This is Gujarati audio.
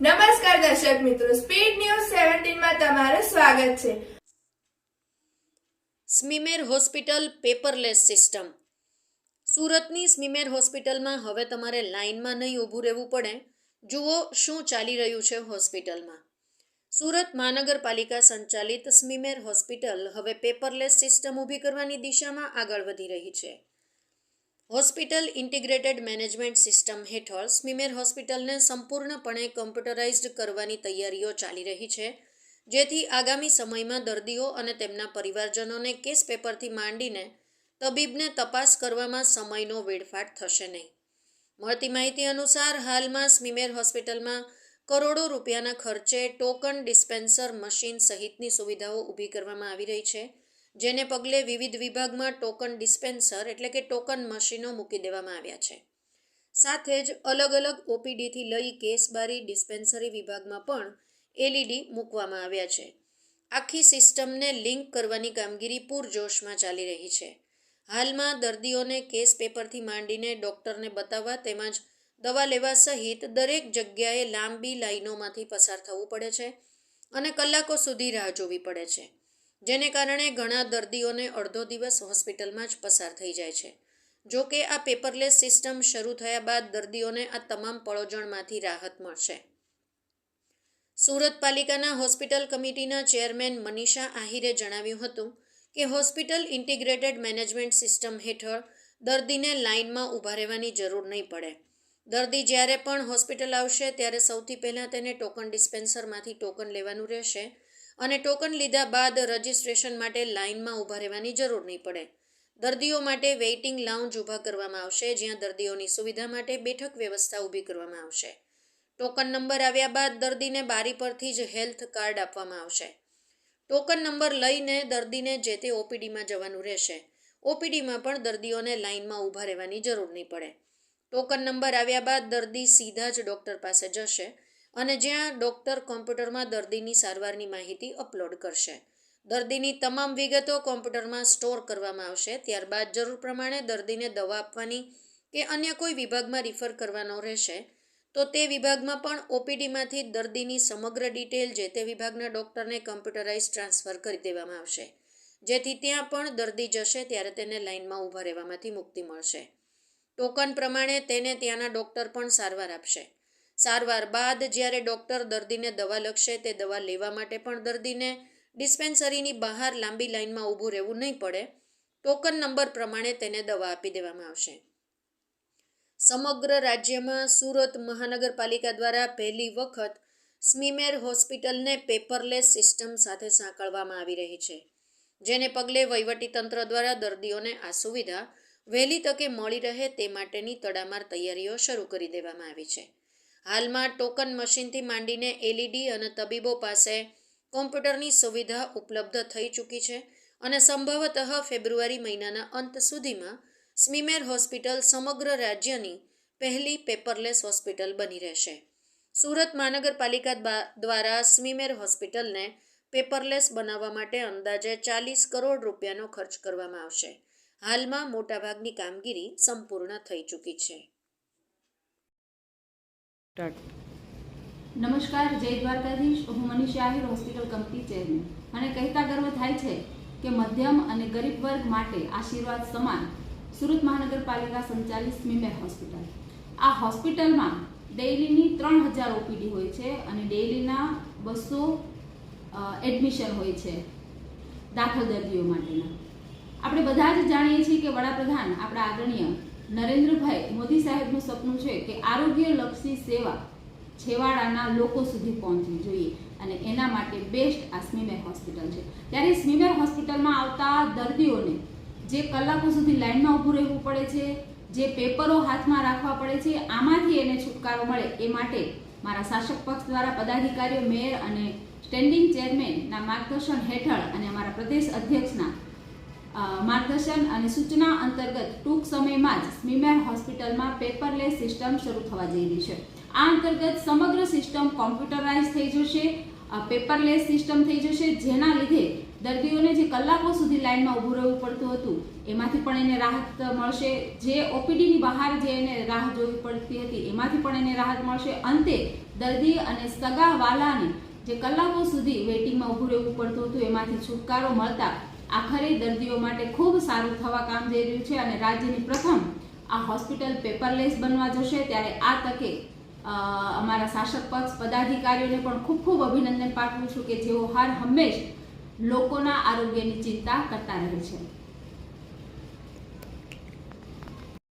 નમસ્કાર દર્શક મિત્રો સ્પીડ ન્યૂઝ સેવન્ટીનમાં તમારું સ્વાગત છે. SMIMER hospital paperless system. સુરતની સ્મીમેર હોસ્પિટલમાં હવે તમારે લાઇનમાં નહીં ઊભું રહેવું પડે. જુઓ શું ચાલી રહ્યું છે હોસ્પિટલમાં. સુરત મહાનગરપાલિકા સંચાલિત સ્મીમેર હોસ્પિટલ હવે પેપરલેસ સિસ્ટમ ઊભી કરવાની દિશામાં આગળ વધી રહી છે. હોસ્પિટલ ઇન્ટિગ્રેટેડ મેનેજમેન્ટ સિસ્ટમ હેઠળ સ્મીમેર હોસ્પિટલને સંપૂર્ણપણે કમ્પ્યુટરાઇઝ્ડ કરવાની તૈયારીઓ ચાલી રહી છે, જેથી આગામી સમયમાં દર્દીઓ અને તેમના પરિવારજનોને કેસ પેપરથી માંડીને તબીબને તપાસ કરવામાં સમયનો વેડફાટ થશે નહીં. મળતી માહિતી અનુસાર, હાલમાં સ્મીમેર હોસ્પિટલમાં કરોડો રૂપિયાના ખર્ચે ટોકન ડિસ્પેન્સર મશીન સહિતની સુવિધાઓ ઊભી કરવામાં આવી રહી છે જેને પગલે વિવિધ વિભાગમાં ટોકન ડિસ્પેન્સર એટલે કે ટોકન મશીનો મૂકી દેવામાં આવ્યા છે. સાથે જ અલગ અલગ ઓપીડીથી લઈ કેસબારી ડિસ્પેન્સરી વિભાગમાં પણ એલઈડી મૂકવામાં આવ્યા છે. આખી સિસ્ટમને લિંક કરવાની કામગીરી પૂરજોશમાં ચાલી રહી છે. હાલમાં દર્દીઓને કેસ પેપરથી માંડીને ડૉક્ટરને બતાવવા તેમજ દવા લેવા સહિત દરેક જગ્યાએ લાંબી લાઈનોમાંથી પસાર થવું પડે છે અને કલાકો સુધી રાહ જોવી પડે છે. જેને કારણે ઘણા દર્દીઓને અડધો દિવસ હોસ્પિટલમાં જ પસાર થઈ જાય છે. જો કે આ પેપરલેસ સિસ્ટમ શરૂ થયા બાદ દર્દીઓને આ તમામ પળોજણમાંથી રાહત મળશે. સુરત પાલિકાના હોસ્પિટલ કમિટીના ચેરમેન મનીષા આહિરે જણાવ્યું હતું કે હોસ્પિટલ ઇન્ટિગ્રેટેડ મેનેજમેન્ટ સિસ્ટમ હેઠળ દર્દીને લાઇનમાં ઊભા રહેવાની જરૂર નહીં પડે. દર્દી જ્યારે પણ હોસ્પિટલ આવશે ત્યારે સૌથી પહેલાં તેને ટોકન ડિસ્પેન્સરમાંથી ટોકન લેવાનું રહેશે અને ટોકન લીધા બાદ રજિસ્ટ્રેશન માટે લાઇનમાં ઊભા રહેવાની જરૂર નહીં પડે. દર્દીઓ માટે વેઇટિંગ લાઉન્જ ઊભા કરવામાં આવશે, જ્યાં દર્દીઓની સુવિધા માટે બેઠક વ્યવસ્થા ઊભી કરવામાં આવશે. ટોકન નંબર આવ્યા બાદ દર્દીને બારી પરથી જ હેલ્થ કાર્ડ આપવામાં આવશે. ટોકન નંબર લઈને દર્દીને જે તે ઓપીડીમાં જવાનું રહેશે. ઓપીડીમાં પણ દર્દીઓને લાઇનમાં ઊભા રહેવાની જરૂર નહીં પડે. ટોકન નંબર આવ્યા બાદ દર્દી સીધા જ ડૉક્ટર પાસે જશે. અને જ્યાં ડૉક્ટર કોમ્પ્યુટરમાં દર્દીની સારવારની માહિતી અપલોડ કરશે. દર્દીની તમામ વિગતો કોમ્પ્યુટરમાં સ્ટોર કરવામાં આવશે. ત્યારબાદ જરૂર પ્રમાણે દર્દીને દવા આપવાની કે અન્ય કોઈ વિભાગમાં રિફર કરવાનો રહેશે, તો તે વિભાગમાં પણ ઓપીડીમાંથી દર્દીની સમગ્ર ડિટેલ જે તે વિભાગના ડૉક્ટરને કમ્પ્યુટરાઇઝ ટ્રાન્સફર કરી દેવામાં આવશે. જેથી ત્યાં પણ દર્દી જશે ત્યારે તેને લાઇનમાં ઊભા રહેવામાંથી મુક્તિ મળશે. ટોકન પ્રમાણે તેને ત્યાંના ડૉક્ટર પણ સારવાર આપશે. સારવાર બાદ જ્યારે ડૉક્ટર દર્દીને દવા લખશે, તે દવા લેવા માટે પણ દર્દીને ડિસ્પેન્સરીની બહાર લાંબી લાઇનમાં ઊભું રહેવું નહીં પડે. ટોકન નંબર પ્રમાણે તેને દવા આપી દેવામાં આવશે. સમગ્ર રાજ્યમાં સુરત મહાનગરપાલિકા દ્વારા પહેલી વખત સ્મીમેર હોસ્પિટલને પેપરલેસ સિસ્ટમ સાથે સાંકળવામાં આવી રહી છે, જેને પગલે વહીવટીતંત્ર દ્વારા દર્દીઓને આ સુવિધા વહેલી તકે મળી રહે તે માટેની તડામાર તૈયારીઓ શરૂ કરી દેવામાં આવી છે. હાલમાં ટોકન મશીનથી માંડીને એલઈડી અને તબીબો પાસે કોમ્પ્યુટરની સુવિધા ઉપલબ્ધ થઈ ચૂકી છે અને સંભવતઃ ફેબ્રુઆરી મહિનાના અંત સુધીમાં સ્મીમેર હોસ્પિટલ સમગ્ર રાજ્યની પહેલી પેપરલેસ હોસ્પિટલ બની રહેશે. સુરત મહાનગરપાલિકા દ્વારા સ્મીમેર હોસ્પિટલને પેપરલેસ બનાવવા માટે અંદાજે ચાલીસ કરોડ રૂપિયાનો ખર્ચ કરવામાં આવશે. હાલમાં મોટાભાગની કામગીરી સંપૂર્ણ થઈ ચૂકી છે. નમસ્કાર, જય દ્વારકાધીશ. હું Manisha Ahir hospital company chairman. અને કહેતા ગર્વ થાય છે કે મધ્યમ અને ગરીબ વર્ગ માટે આશીર્વાદ સમાન સુરત મહાનગરપાલિકા સંચાલિત સ્મીમેર હોસ્પિટલ. આ હોસ્પિટલમાં ડેઇલીની ત્રણ હજાર ઓપીડી હોય છે અને ડેઇલીના બસો એડમિશન હોય છે દાખલ દર્દીઓ માટેના. આપણે બધા જ જાણીએ છીએ કે વડાપ્રધાન આપણા આદરણીય નરેન્દ્રભાઈ, મોદી સાહેબનું સપનું છે કે આરોગ્યલક્ષી સેવા છેવાડાના લોકો સુધી પહોંચવી જોઈએ અને એના માટે બેસ્ટ આ સ્મીમેર હોસ્પિટલ છે. ત્યારે સ્મીમેર હોસ્પિટલમાં આવતા દર્દીઓને જે કલાકો સુધી લાઇનમાં ઊભું રહેવું પડે છે, જે પેપરો હાથમાં રાખવા પડે છે, આમાંથી એને છુટકારો મળે એ માટે મારા શાસક પક્ષ દ્વારા પદાધિકારીઓ, મેયર અને સ્ટેન્ડિંગ ચેરમેનના માર્ગદર્શન હેઠળ અને અમારા પ્રદેશ અધ્યક્ષના માર્ગદર્શન અને સૂચના અંતર્ગત ટૂંક સમયમાં જ સ્મીમેર હોસ્પિટલમાં પેપરલેસ સિસ્ટમ શરૂ થવા જઈ રહી છે. આ અંતર્ગત સમગ્ર સિસ્ટમ કોમ્પ્યુટરાઇઝ થઈ જશે પેપરલેસ સિસ્ટમ થઈ જશે, જેના લીધે દર્દીઓને જે કલાકો સુધી લાઈનમાં ઊભું રહેવું પડતું હતું, એમાંથી પણ એને રાહત મળશે. જે ઓપીડીની બહાર જે એને રાહ જોવી પડતી હતી, એમાંથી પણ એને રાહત મળશે. અંતે દર્દી અને સગા વાલાને જે કલાકો સુધી વેઇટિંગમાં ઊભું રહેવું પડતું હતું, એમાંથી છુટકારો મળતા આખરે દર્દીઓ માટે ખૂબ સારું થવા કામ જઈ રહ્યું છે અને રાજ્યની પ્રથમ આ હોસ્પિટલ પેપરલેસ બનવા જશે ત્યારે આ તકે અમારા શાસક પક્ષ, પદાધિકારીઓને પણ ખૂબ ખૂબ અભિનંદન પાઠવું છું કે જેઓ હર હંમેશ લોકોના આરોગ્યની ચિંતા કરતા રહે છે.